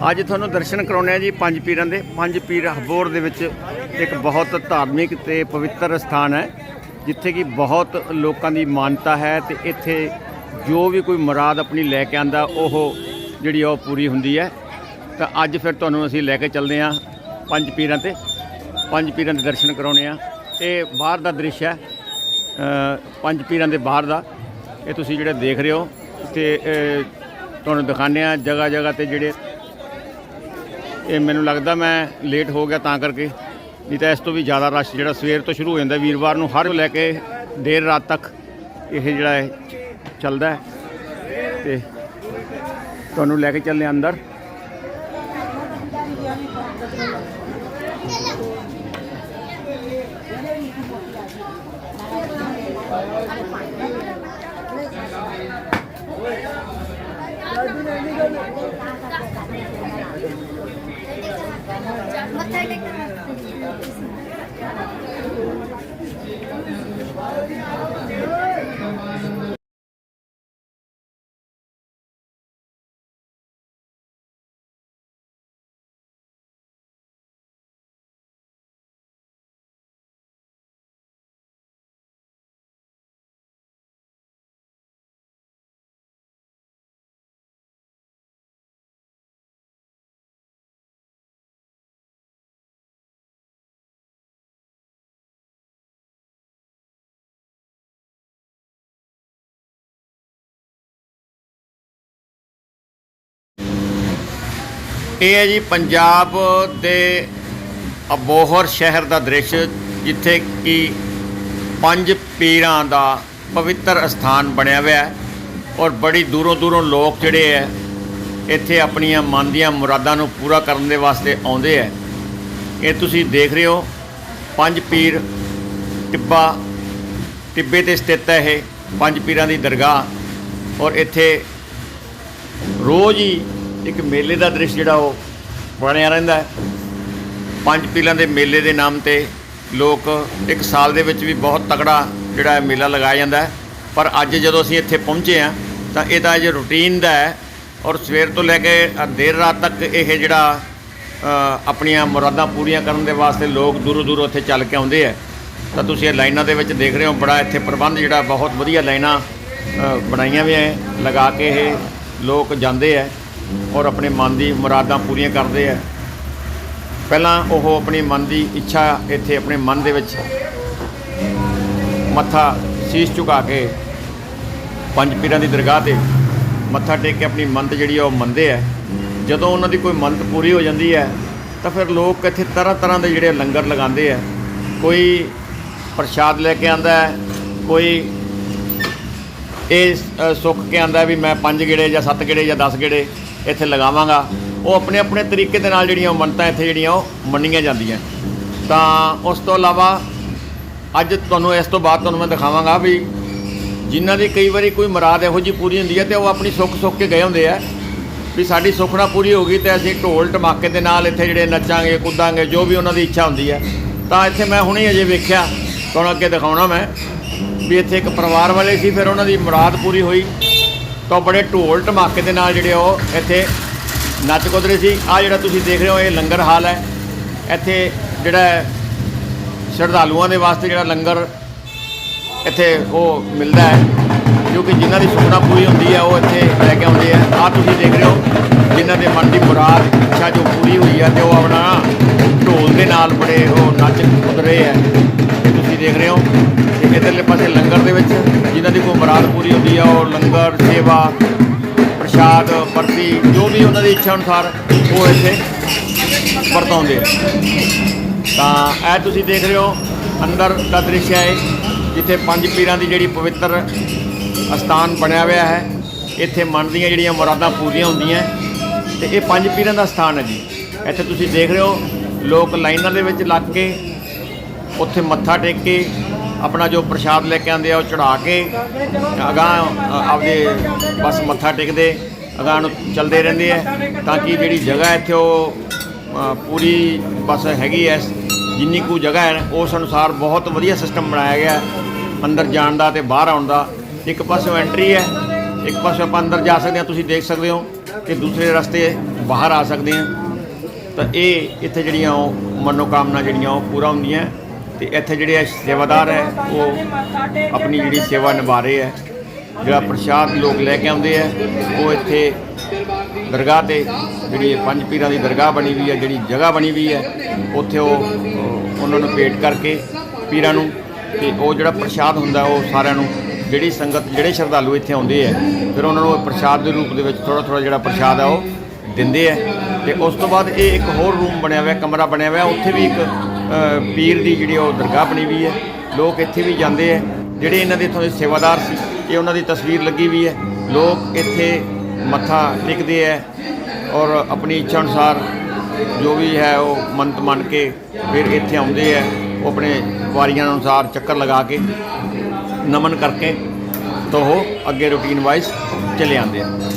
ਅੱਜ ਤੁਹਾਨੂੰ ਦਰਸ਼ਨ ਕਰਾਉਣੇ ਆ ਜੀ ਪੰਜ ਪੀਰਾਂ ਦੇ। ਪੰਜ ਪੀਰ ਹਬੋਰ ਦੇ ਵਿੱਚ ਇੱਕ ਬਹੁਤ ਧਾਰਮਿਕ ਤੇ ਪਵਿੱਤਰ ਸਥਾਨ ਹੈ, ਜਿੱਥੇ ਕਿ ਬਹੁਤ ਲੋਕਾਂ ਦੀ ਮਾਨਤਾ ਹੈ ਤੇ ਇੱਥੇ ਜੋ ਵੀ ਕੋਈ ਮੁਰਾਦ ਆਪਣੀ ਲੈ ਕੇ ਆਂਦਾ ਉਹ ਜਿਹੜੀ ਉਹ ਪੂਰੀ ਹੁੰਦੀ ਹੈ। ਤਾਂ ਅੱਜ ਫਿਰ ਤੁਹਾਨੂੰ ਅਸੀਂ ਲੈ ਕੇ ਚੱਲਦੇ ਹਾਂ ਪੰਜ ਪੀਰਾਂ ਤੇ। ਪੰਜ ਪੀਰਾਂ ਦੇ ਦਰਸ਼ਨ ਕਰਾਉਣੇ ਆ ਇਹ ਬਾਹਰ ਦਾ ਦ੍ਰਿਸ਼ ਹੈ ਪੰਜ ਪੀਰਾਂ ਦੇ ਬਾਹਰ ਦਾ। ਇਹ ਤੁਸੀਂ ਜਿਹੜਾ ਦੇਖ ਰਹੇ ਹੋ ਤੇ ਤੁਹਾਨੂੰ ਦਿਖਾਉਂਦੇ ਆ ਜਗ੍ਹਾ ਜਗ੍ਹਾ ਤੇ ਜਿਹੜੇ ਇਹ ਮੈਨੂੰ ਲੱਗਦਾ ਮੈਂ ਲੇਟ ਹੋ ਗਿਆ ਤਾਂ ਕਰਕੇ। ਨਹੀਂ ਤਾਂ ਇਸ ਤੋਂ ਵੀ ਜ਼ਿਆਦਾ ਰਸ਼ ਜਿਹੜਾ ਸਵੇਰ ਤੋਂ ਸ਼ੁਰੂ ਹੋ ਜਾਂਦਾ, ਵੀਰਵਾਰ ਨੂੰ ਹਰ ਲੈ ਕੇ ਦੇਰ ਰਾਤ ਤੱਕ ਇਹ ਜਿਹੜਾ ਹੈ ਚੱਲਦਾ ਹੈ। ਤੇ ਤੁਹਾਨੂੰ ਲੈ ਕੇ ਚੱਲਦੇ ਹਾਂ ਅੰਦਰ। ਮੱਥਾ ਇਹ ਹੈ ਜੀ ਪੰਜਾਬ ਦੇ ਅਬੋਹਰ ਸ਼ਹਿਰ ਦਾ ਦ੍ਰਿਸ਼, ਜਿੱਥੇ ਕਿ ਪੰਜ ਪੀਰਾਂ ਦਾ ਪਵਿੱਤਰ ਅਸਥਾਨ ਬਣਿਆ ਹੋਇਆ ਹੈ ਔਰ ਬੜੀ ਦੂਰੋਂ ਦੂਰੋਂ ਲੋਕ ਜਿਹੜੇ ਹੈ, ਇੱਥੇ ਆਪਣੀਆਂ ਮਨ ਦੀਆਂ ਮੁਰਾਦਾਂ ਨੂੰ ਪੂਰਾ ਕਰਨ ਦੇ ਵਾਸਤੇ ਆਉਂਦੇ ਹੈ। ਇਹ ਤੁਸੀਂ ਦੇਖ ਰਹੇ ਹੋ, ਪੰਜ ਪੀਰ ਟਿੱਬਾ, ਟਿੱਬੇ ਤੇ ਸਥਿਤ ਹੈ ਇਹ ਪੰਜ ਪੀਰਾਂ ਦੀ ਦਰਗਾਹ ਔਰ ਇੱਥੇ ਰੋਜ਼ ਹੀ ਇੱਕ ਮੇਲੇ ਦਾ ਦ੍ਰਿਸ਼ ਜਿਹੜਾ ਉਹ ਬਣਿਆ ਰਹਿੰਦਾ ਹੈ। ਪੰਜ ਪੀਲਾਂ ਦੇ ਮੇਲੇ ਦੇ ਨਾਮ ਤੇ ਲੋਕ ਇੱਕ ਸਾਲ ਦੇ ਵਿੱਚ ਵੀ ਬਹੁਤ ਤਕੜਾ ਜਿਹੜਾ ਹੈ ਮੇਲਾ ਲਗਾਇਆ ਜਾਂਦਾ ਹੈ। ਪਰ ਅੱਜ ਜਦੋਂ ਅਸੀਂ ਇੱਥੇ ਪਹੁੰਚੇ ਆ ਤਾਂ ਇਹ ਤਾਂ ਅਜੇ ਰੂਟੀਨ ਦਾ ਹੈ ਔਰ ਸਵੇਰ ਤੋਂ ਲੈ ਕੇ ਦੇਰ ਰਾਤ ਤੱਕ ਇਹ ਜਿਹੜਾ ਆਪਣੀਆਂ ਮੁਰਾਦਾਂ ਪੂਰੀਆਂ ਕਰਨ ਦੇ ਵਾਸਤੇ ਲੋਕ ਦੂਰੋਂ ਦੂਰੋਂ ਇੱਥੇ ਚੱਲ ਕੇ ਆਉਂਦੇ ਆ ਤਾਂ ਤੁਸੀਂ ਇਹ ਲਾਈਨਾਂ ਦੇ ਵਿੱਚ ਦੇਖ ਰਹੇ ਹੋ, ਬੜਾ ਇੱਥੇ ਪ੍ਰਬੰਧ ਜਿਹੜਾ ਬਹੁਤ ਵਧੀਆ ਲਾਈਨਾਂ ਬਣਾਈਆਂ ਵੀ ਹੈ। ਲਗਾ ਕੇ ਇਹ ਲੋਕ ਜਾਂਦੇ ਆ ਔਰ ਆਪਣੇ ਮਨ ਦੀ ਮੁਰਾਦਾਂ ਪੂਰੀਆਂ ਕਰਦੇ ਆ। ਪਹਿਲਾਂ ਉਹ ਆਪਣੀ ਮਨ ਦੀ ਇੱਛਾ ਇੱਥੇ ਆਪਣੇ ਮਨ ਦੇ ਵਿੱਚ ਮੱਥਾ ਸੀਸ ਝੁਕਾ ਕੇ ਪੰਜ ਪੀਰਾਂ ਦੀ ਦਰਗਾਹ ਤੇ ਮੱਥਾ ਟੇਕ ਕੇ ਆਪਣੀ ਮੰਨਤ ਜਿਹੜੀ ਆ ਉਹ ਮੰਨਦੇ ਆ। ਜਦੋਂ ਉਹਨਾਂ ਦੀ ਕੋਈ ਮੰਨਤ ਪੂਰੀ ਹੋ ਜਾਂਦੀ ਹੈ ਤਾਂ ਫਿਰ ਲੋਕ ਇੱਥੇ ਤਰ੍ਹਾਂ ਤਰ੍ਹਾਂ ਦੇ ਜਿਹੜੇ ਲੰਗਰ ਲਗਾਉਂਦੇ ਆ। ਕੋਈ ਪ੍ਰਸ਼ਾਦ ਲੈ ਕੇ ਆਂਦਾ ਹੈ ਕੋਈ ਇਹ ਅ, ਸੁੱਖ ਕੇ ਆਂਦਾ ਵੀ ਮੈਂ ਪੰਜ ਗੇੜੇ ਜਾਂ ਸੱਤ ਗੇੜੇ ਜਾਂ 10 ਗੇੜੇ ਇੱਥੇ ਲਗਾਵਾਂਗਾ। ਉਹ ਆਪਣੇ ਆਪਣੇ ਤਰੀਕੇ ਦੇ ਨਾਲ ਜਿਹੜੀਆਂ ਮੰਨਤਾਂ ਇੱਥੇ ਜਿਹੜੀਆਂ ਉਹ ਮੰਨੀਆਂ ਜਾਂਦੀਆਂ। ਤਾਂ ਉਸ ਤੋਂ ਇਲਾਵਾ ਅੱਜ ਤੁਹਾਨੂੰ ਇਸ ਤੋਂ ਬਾਅਦ ਤੁਹਾਨੂੰ ਮੈਂ ਦਿਖਾਵਾਂਗਾ ਵੀ ਜਿਨ੍ਹਾਂ ਦੀ ਕਈ ਵਾਰੀ ਕੋਈ ਮੁਰਾਦ ਇਹੋ ਜੀ ਪੂਰੀ ਹੁੰਦੀ ਹੈ ਤੇ ਉਹ ਆਪਣੀ ਸੁੱਖ ਸੁੱਖ ਕੇ ਗਏ ਹੁੰਦੇ ਆ। ਵੀ ਸਾਡੀ ਸੁਖਣਾ ਪੂਰੀ ਹੋ ਗਈ ਤੇ ਅਸੀਂ ਢੋਲ ਟਮਾਕੇ ਦੇ ਨਾਲ ਇੱਥੇ ਜਿਹੜੇ ਨੱਚਾਂਗੇ, ਕੁੱਦਾਂਗੇ, ਜੋ ਵੀ ਉਹਨਾਂ ਦੀ ਇੱਛਾ ਹੁੰਦੀ ਹੈ। ਤਾਂ ਇੱਥੇ ਮੈਂ ਹੁਣੇ ਅਜੇ ਵੇਖਿਆ, ਤੁਹਾਨੂੰ ਅੱਗੇ ਦਿਖਾਉਣਾ ਮੈਂ, ਵੀ ਇੱਥੇ ਇੱਕ ਪਰਿਵਾਰ ਵਾਲੇ ਸੀ, ਫਿਰ ਉਹਨਾਂ ਦੀ ਮੁਰਾਦ ਪੂਰੀ ਹੋਈ। ਤਾਂ ਬੜੇ ਢੋਲ ਟਮਾਕੇ ਦੇ ਨਾਲ ਜਿਹੜੇ ਉਹ ਇੱਥੇ ਨੱਚ ਕੁੱਦ ਰਹੇ ਸੀ। ਆ ਜਿਹੜਾ ਤੁਸੀਂ ਦੇਖ ਰਹੇ ਹੋ, ਇਹ ਲੰਗਰ ਹਾਲ ਹੈ। ਇੱਥੇ ਜਿਹੜਾ ਸ਼ਰਧਾਲੂਆਂ ਦੇ ਵਾਸਤੇ ਜਿਹੜਾ ਲੰਗਰ ਇੱਥੇ ਉਹ ਮਿਲਦਾ ਹੈ। ਕਿਉਂਕਿ ਜਿਨ੍ਹਾਂ ਦੀ ਸੁਖਨਾ ਪੂਰੀ ਹੁੰਦੀ ਹੈ, ਉਹ ਇੱਥੇ ਲੈ ਕੇ ਆਉਂਦੇ ਆ। ਆ ਤੁਸੀਂ ਦੇਖ ਰਹੇ ਹੋ, ਜਿਨ੍ਹਾਂ ਦੇ ਮਨ ਦੀ ਮੁਰਾਦ, ਇੱਛਾ ਜੋ ਪੂਰੀ ਹੋਈ ਹੈ ਤੇ ਉਹ ਆਪਣਾ ਢੋਲ ਦੇ ਨਾਲ ਬੜੇ ਉਹ ਨੱਚ ਕੁੱਦ ਰਹੇ ਹੈ। ਤੁਸੀਂ ਦੇਖ ਰਹੇ ਹੋ। ਇਧਰਲੇ ਪਾਸੇ ਲੰਗਰ ਦੇ ਵਿੱਚ, ਜਿਨ੍ਹਾਂ ਦੀ ਕੋਈ ਮੁਰਾਦ ਪੂਰੀ ਹੁੰਦੀ ਹੈ ਉਹ ਲੰਗਰ, ਸੇਵਾ, ਪ੍ਰਸ਼ਾਦ ਪਰਤੀ ਜੋ ਵੀ ਉਹਨਾਂ ਦੀ ਇੱਛਾ ਅਨੁਸਾਰ ਉਹ ਇੱਥੇ ਵਰਤਾਉਂਦੇ ਤਾਂ ਇਹ ਤੁਸੀਂ ਦੇਖ ਰਹੇ ਹੋ, ਅੰਦਰ ਦਾ ਦ੍ਰਿਸ਼ ਹੈ ਜਿੱਥੇ ਪੰਜ ਪੀਰਾਂ ਦੀ ਜਿਹੜੀ ਪਵਿੱਤਰ ਅਸਥਾਨ ਬਣਿਆ ਹੋਇਆ ਹੈ, ਇੱਥੇ ਮਨ ਦੀਆਂ ਜਿਹੜੀਆਂ ਮੁਰਾਦਾਂ ਪੂਰੀਆਂ ਹੁੰਦੀਆਂ, ਤੇ ਇਹ ਪੰਜ ਪੀਰਾਂ ਦਾ ਸਥਾਨ ਹੈ ਜੀ। ਇੱਥੇ ਤੁਸੀਂ ਦੇਖ ਰਹੇ ਹੋ, ਲੋਕ ਲਾਈਨਾਂ ਦੇ ਵਿੱਚ ਲੱਗ ਕੇ, ਉੱਥੇ ਮੱਥਾ ਟੇਕ ਕੇ ਆਪਣਾ ਜੋ ਪ੍ਰਸ਼ਾਦ ਲੈ ਕੇ ਆਉਂਦੇ ਆ, ਉਹ ਚੜਾ ਕੇ ਅਗਾਂਹ ਆਪਦੇ ਬਸ ਮੱਥਾ ਟੇਕਦੇ, ਅਗਾਂਹ ਨੂੰ ਚੱਲਦੇ ਰਹਿੰਦੇ ਆ, ਤਾਂ ਕਿ ਜਿਹੜੀ ਜਗ੍ਹਾ ਇੱਥੇ ਉਹ ਪੂਰੀ ਬਸ ਹੈਗੀ ਐ, ਜਿੰਨੀ ਕੁ ਜਗ੍ਹਾ ਹੈ, ਉਸ ਅਨੁਸਾਰ ਬਹੁਤ ਵਧੀਆ ਸਿਸਟਮ ਬਣਾਇਆ ਗਿਆ, ਅੰਦਰ ਜਾਣ ਦਾ ਤੇ ਬਾਹਰ ਆਉਣ ਦਾ। ਇੱਕ ਪਾਸੇ ਐਂਟਰੀ ਹੈ ਇੱਕ ਪਾਸੇ ਆਪਾਂ ਅੰਦਰ ਜਾ ਸਕਦੇ ਹਾਂ ਤੁਸੀਂ ਦੇਖ ਸਕਦੇ ਹੋ ਕਿ ਦੂਸਰੇ ਰਸਤੇ ਬਾਹਰ ਆ ਸਕਦੇ ਆ। ਤਾਂ ਇਹ ਇੱਥੇ ਜਿਹੜੀਆਂ ਉਹ ਮਨੋਕਾਮਨਾ ਜਿਹੜੀਆਂ ਉਹ ਪੂਰਾ ਹੁੰਦੀਆਂ। ਤੇ ਇੱਥੇ ਜਿਹੜੇ ਸੇਵਾਦਾਰ ਹੈ, ਉਹ ਆਪਣੀ ਜਿਹੜੀ ਸੇਵਾ ਨਿਭਾ ਰਹੇ ਹੈ। ਜਿਹੜਾ ਪ੍ਰਸ਼ਾਦ ਲੋਕ ਲੈ ਕੇ ਆਉਂਦੇ ਆ ਉਹ ਇੱਥੇ ਦਰਗਾਹ ਤੇ ਜਿਹੜੀ ਪੰਜ ਪੀਰਾਂ ਦੀ ਦਰਗਾਹ ਬਣੀ ਹੋਈ ਹੈ, ਜਿਹੜੀ ਜਗ੍ਹਾ ਬਣੀ ਹੋਈ ਹੈ, ਉੱਥੇ ਉਹ ਉਹਨਾਂ ਨੂੰ ਭੇਟ ਕਰਕੇ ਪੀਰਾਂ ਨੂੰ ਤੇ ਉਹ ਜਿਹੜਾ ਪ੍ਰਸ਼ਾਦ ਹੁੰਦਾ, ਉਹ ਸਾਰਿਆਂ ਨੂੰ ਜਿਹੜੀ ਸੰਗਤ, ਜਿਹੜੇ ਸ਼ਰਧਾਲੂ ਇੱਥੇ ਆਉਂਦੇ ਆ ਫਿਰ ਉਹਨਾਂ ਨੂੰ ਪ੍ਰਸ਼ਾਦ ਦੇ ਰੂਪ ਦੇ ਵਿੱਚ ਥੋੜਾ ਥੋੜਾ ਜਿਹੜਾ ਪ੍ਰਸ਼ਾਦ ਆ ਉਹ ਦਿੰਦੇ ਆ ਤੇ ਉਸ ਤੋਂ ਬਾਅਦ ਇਹ ਇੱਕ ਹੋਰ ਰੂਮ ਬਣਿਆ ਹੋਇਆ, ਕਮਰਾ ਬਣਿਆ ਹੋਇਆ, ਉੱਥੇ ਵੀ ਇੱਕ ਪੀਰ ਦੀ ਜਿਹੜੀ ਉਹ ਦਰਗਾਹ ਬਣੀ ਵੀ ਹੈ। ਲੋਕ ਇੱਥੇ ਵੀ ਜਾਂਦੇ ਆ ਜਿਹੜੇ ਇਹਨਾਂ ਦੇ ਇੱਥੋਂ ਦੇ ਸੇਵਾਦਾਰ ਸੀ, ਇਹ ਉਹਨਾਂ ਦੀ ਤਸਵੀਰ ਲੱਗੀ ਵੀ ਹੈ। ਲੋਕ ਇੱਥੇ ਮੱਥਾ ਟੇਕਦੇ ਹੈ ਔਰ ਆਪਣੀ ਇੱਛਾ ਅਨੁਸਾਰ ਜੋ ਵੀ ਹੈ ਉਹ ਮੰਤ ਮੰਨ ਕੇ ਫਿਰ ਇੱਥੇ ਆਉਂਦੇ ਹੈ। ਉਹ ਆਪਣੇ ਵਾਰੀਆਂ ਅਨੁਸਾਰ ਚੱਕਰ ਲਗਾ ਕੇ ਨਮਨ ਕਰਕੇ ਤੋਂ ਉਹ ਅੱਗੇ ਰੂਟੀਨ ਵਾਈਜ਼ ਚਲੇ ਆਉਂਦੇ ਆ